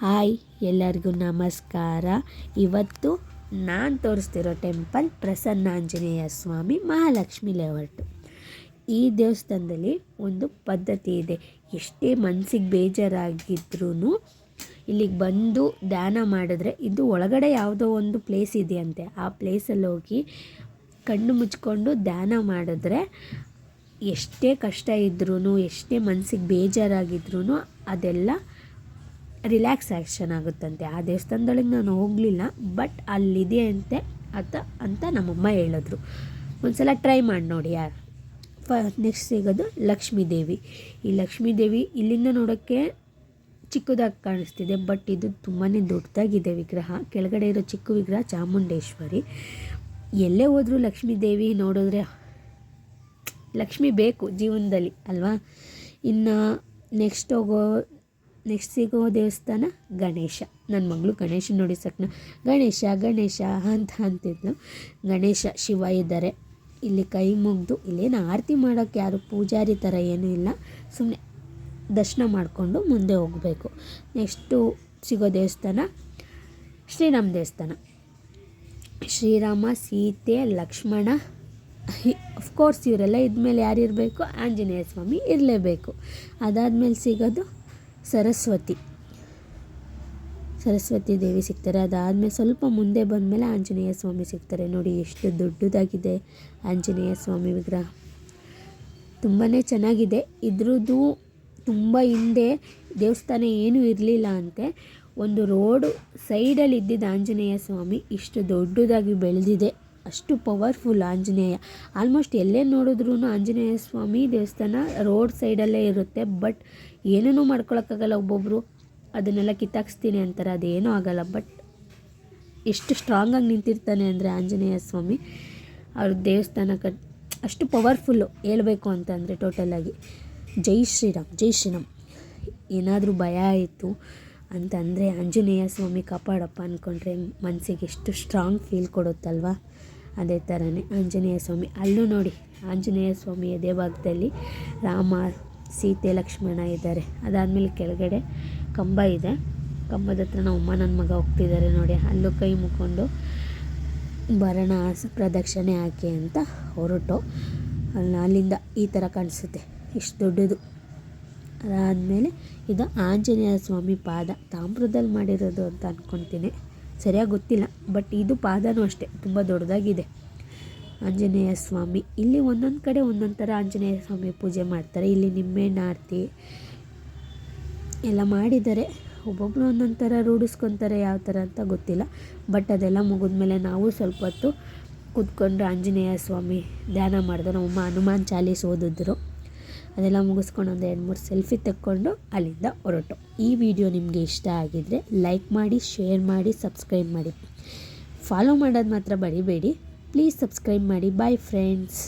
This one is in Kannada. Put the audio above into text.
ಹಾಯ್, ಎಲ್ಲರಿಗೂ ನಮಸ್ಕಾರ. ಇವತ್ತು ನಾನು ತೋರಿಸ್ತಿರೋ ಟೆಂಪಲ್ ಪ್ರಸನ್ನಾಂಜನೇಯ ಸ್ವಾಮಿ ಮಹಾಲಕ್ಷ್ಮಿ ಲೇಔಟ್. ಈ ದೇವಸ್ಥಾನದಲ್ಲಿ ಒಂದು ಪದ್ಧತಿ ಇದೆ. ಎಷ್ಟೇ ಮನಸ್ಸಿಗೆ ಬೇಜಾರಾಗಿದ್ರೂ ಇಲ್ಲಿಗೆ ಬಂದು ಧ್ಯಾನ ಮಾಡಿದ್ರೆ ಇದು ಒಳಗಡೆ ಯಾವುದೋ ಒಂದು ಪ್ಲೇಸ್ ಇದೆಯಂತೆ. ಆ ಪ್ಲೇಸಲ್ಲಿ ಹೋಗಿ ಕಣ್ಣು ಮುಚ್ಕೊಂಡು ಧ್ಯಾನ ಮಾಡಿದ್ರೆ ಎಷ್ಟೇ ಕಷ್ಟ ಇದ್ರೂ ಎಷ್ಟೇ ಮನಸ್ಸಿಗೆ ಬೇಜಾರಾಗಿದ್ರೂ ಅದೆಲ್ಲ ರಿಲ್ಯಾಕ್ಸೇಷನ್ ಆಗುತ್ತಂತೆ. ಆ ದೇವಸ್ಥಾನದೊಳಗೆ ನಾನು ಹೋಗಲಿಲ್ಲ, ಬಟ್ ಅಲ್ಲಿದೆ ಅಂತೆ ಅತ ಅಂತ ನಮ್ಮಮ್ಮ ಹೇಳಿದ್ರು. ಒಂದು ಸಲ ಟ್ರೈ ಮಾಡಿ ನೋಡಿ ಯಾರು. ಫ, ನೆಕ್ಸ್ಟ್ ಸಿಗೋದು ಲಕ್ಷ್ಮೀ ದೇವಿ ಈ ಲಕ್ಷ್ಮೀ ದೇವಿ ಇಲ್ಲಿಂದ ನೋಡೋಕ್ಕೆ ಚಿಕ್ಕದಾಗಿ ಕಾಣಿಸ್ತಿದೆ, ಬಟ್ ಇದು ತುಂಬಾ ದೊಡ್ಡದಾಗಿದೆ ವಿಗ್ರಹ. ಕೆಳಗಡೆ ಇರೋ ಚಿಕ್ಕ ವಿಗ್ರಹ ಚಾಮುಂಡೇಶ್ವರಿ. ಎಲ್ಲೇ ಹೋದರೂ ಲಕ್ಷ್ಮೀ ದೇವಿ ನೋಡಿದ್ರೆ ಲಕ್ಷ್ಮಿ ಬೇಕು ಜೀವನದಲ್ಲಿ, ಅಲ್ವಾ? ಇನ್ನು ನೆಕ್ಸ್ಟ್ ಹೋಗೋ ನೆಕ್ಸ್ಟ್ ಸಿಗೋ ದೇವಸ್ಥಾನ ಗಣೇಶ. ನನ್ನ ಮಗಳು ಗಣೇಶ ನೋಡಿ ಸಕ್ನ ಗಣೇಶ ಗಣೇಶ ಅಂತ ಅಂತಿದ್ಲು ಗಣೇಶ, ಶಿವ ಇದ್ದಾರೆ ಇಲ್ಲಿ ಕೈ ಮುಗಿದು ಇಲ್ಲೇನು ಆರತಿ ಮಾಡೋಕ್ಕೆ ಯಾರು ಪೂಜಾರಿ ಥರ ಏನೂ ಇಲ್ಲ. ಸುಮ್ಮನೆ ದರ್ಶನ ಮಾಡಿಕೊಂಡು ಮುಂದೆ ಹೋಗಬೇಕು. ನೆಕ್ಸ್ಟು ಸಿಗೋ ದೇವಸ್ಥಾನ ಶ್ರೀರಾಮ ದೇವಸ್ಥಾನ. ಶ್ರೀರಾಮ, ಸೀತೆ, ಲಕ್ಷ್ಮಣ ಅಫ್ಕೋರ್ಸ್ ಇವರೆಲ್ಲ ಇದ್ಮೇಲೆ ಯಾರಿರಬೇಕು? ಆಂಜನೇಯ ಸ್ವಾಮಿ ಇರಲೇಬೇಕು. ಅದಾದಮೇಲೆ ಸಿಗೋದು ಸರಸ್ವತಿ. ಸರಸ್ವತಿ ದೇವಿ ಸಿಗ್ತಾರೆ. ಅದಾದಮೇಲೆ ಸ್ವಲ್ಪ ಮುಂದೆ ಬಂದಮೇಲೆ ಆಂಜನೇಯ ಸ್ವಾಮಿ ಸಿಗ್ತಾರೆ. ನೋಡಿ ಎಷ್ಟು ದೊಡ್ಡದಾಗಿದೆ ಆಂಜನೇಯ ಸ್ವಾಮಿ ವಿಗ್ರಹ. ತುಂಬಾ ಚೆನ್ನಾಗಿದೆ. ಇದ್ರದ್ದು ತುಂಬ ಹಿಂದೆ ದೇವಸ್ಥಾನ ಏನೂ ಇರಲಿಲ್ಲ ಅಂತೆ. ಒಂದು ರೋಡು ಸೈಡಲ್ಲಿ ಇದ್ದಿದ್ದ ಆಂಜನೇಯ ಸ್ವಾಮಿ ಇಷ್ಟು ದೊಡ್ಡದಾಗಿ ಬೆಳೆದಿದೆ. ಅಷ್ಟು ಪವರ್ಫುಲ್ ಆಂಜನೇಯ. ಆಲ್ಮೋಸ್ಟ್ ಎಲ್ಲೇ ನೋಡಿದ್ರೂ ಆಂಜನೇಯ ಸ್ವಾಮಿ ದೇವಸ್ಥಾನ ರೋಡ್ ಸೈಡಲ್ಲೇ ಇರುತ್ತೆ. ಬಟ್ ಏನೇನೂ ಮಾಡ್ಕೊಳಕ್ಕಾಗಲ್ಲ ಒಬ್ಬೊಬ್ಬರು ಅದನ್ನೆಲ್ಲ ಕಿತ್ತಾಕ್ಸ್ತೀನಿ ಅಂತಾರೆ. ಅದೇನೂ ಆಗಲ್ಲ. ಬಟ್ ಎಷ್ಟು ಸ್ಟ್ರಾಂಗಾಗಿ ನಿಂತಿರ್ತಾನೆ ಅಂದರೆ ಆಂಜನೇಯ ಸ್ವಾಮಿ. ಅವ್ರ ದೇವಸ್ಥಾನ ಕಟ್ ಅಷ್ಟು ಪವರ್ಫುಲ್ಲು ಹೇಳಬೇಕು ಅಂತಂದರೆ ಟೋಟಲಾಗಿ ಜೈ ಶ್ರೀರಾಮ್ ಜೈ ಶ್ರೀರಾಮ್. ಏನಾದರೂ ಭಯ ಆಯಿತು ಅಂತಂದರೆ ಆಂಜನೇಯ ಸ್ವಾಮಿ ಕಾಪಾಡಪ್ಪ ಅಂದ್ಕೊಂಡ್ರೆ ಮನಸ್ಸಿಗೆ ಎಷ್ಟು ಸ್ಟ್ರಾಂಗ್ ಫೀಲ್ ಕೊಡುತ್ತಲ್ವ? ಅದೇ ಥರನೇ ಆಂಜನೇಯ ಸ್ವಾಮಿ, ಅಲ್ಲೂ ನೋಡಿ, ಆಂಜನೇಯ ಸ್ವಾಮಿಯ ದೇವಭಾಗದಲ್ಲಿ ರಾಮ, ಸೀತೆ, ಲಕ್ಷ್ಮಣ ಇದ್ದಾರೆ. ಅದಾದಮೇಲೆ ಕೆಳಗಡೆ ಕಂಬ ಇದೆ. ಕಂಬದ ಹತ್ರ ನಮ್ಮ ಅಮ್ಮ, ನನ್ನ ಮಗ ಹೋಗ್ತಿದ್ದಾರೆ ನೋಡಿ. ಅಲ್ಲೂ ಕೈ ಮುಕ್ಕೊಂಡು ಭರಣ ಪ್ರದಕ್ಷಿಣೆ ಹಾಕಿ ಅಂತ ಹೊರಟು. ಅಲ್ಲಿ, ಅಲ್ಲಿಂದ ಈ ಥರ ಕಾಣಿಸುತ್ತೆ. ಇಷ್ಟು ದೊಡ್ಡದು. ಅದಾದಮೇಲೆ ಇದು ಆಂಜನೇಯ ಸ್ವಾಮಿ ಪಾದ. ತಾಮ್ರದಲ್ಲಿ ಮಾಡಿರೋದು ಅಂತ ಅಂದ್ಕೊತೀನಿ ಸರಿಯಾಗಿ ಗೊತ್ತಿಲ್ಲ ಬಟ್ ಇದು ಪಾದನೂ ಅಷ್ಟೇ, ತುಂಬ ದೊಡ್ಡದಾಗಿದೆ. ಆಂಜನೇಯ ಸ್ವಾಮಿ, ಇಲ್ಲಿ ಒಂದೊಂದು ಕಡೆ ಒಂದೊಂದು ಥರ ಆಂಜನೇಯ ಸ್ವಾಮಿ ಪೂಜೆ ಮಾಡ್ತಾರೆ. ಇಲ್ಲಿ ನಿಂಬೆಹಣ್ಣು ಆರತಿ ಎಲ್ಲ ಮಾಡಿದ್ದಾರೆ. ಒಬ್ಬೊಬ್ಬರು ಒಂದೊಂದು ಥರ ರೂಢಿಸ್ಕೊತಾರೆ ಯಾವ ಥರ ಅಂತ ಗೊತ್ತಿಲ್ಲ ಬಟ್ ಅದೆಲ್ಲ ಮುಗಿದ್ಮೇಲೆ ನಾವು ಸ್ವಲ್ಪ ಹೊತ್ತು ಕೂತ್ಕೊಂಡು ಆಂಜನೇಯ ಸ್ವಾಮಿ ಧ್ಯಾನ ಮಾಡಿದ್ರು ನಮ್ಮಮ್ಮ ಹನುಮಾನ್ ಚಾಲೀಸ್ ಓದಿದ್ರು. ಅದೆಲ್ಲ ಮುಗಿಸ್ಕೊಂಡು ಒಂದು ಎರಡು ಮೂರು ಸೆಲ್ಫಿ ತಕ್ಕೊಂಡು ಅಲ್ಲಿಂದ ಹೊರಟು. ಈ ವಿಡಿಯೋ ನಿಮಗೆ ಇಷ್ಟ ಆಗಿದ್ದರೆ ಲೈಕ್ ಮಾಡಿ, ಶೇರ್ ಮಾಡಿ, ಸಬ್ಸ್ಕ್ರೈಬ್ ಮಾಡಿ. ಫಾಲೋ ಮಾಡೋದು ಮಾತ್ರ ಬರಿಬೇಡಿ ಪ್ಲೀಸ್ ಸಬ್ಸ್ಕ್ರೈಬ್ ಮಾಡಿ. Bye friends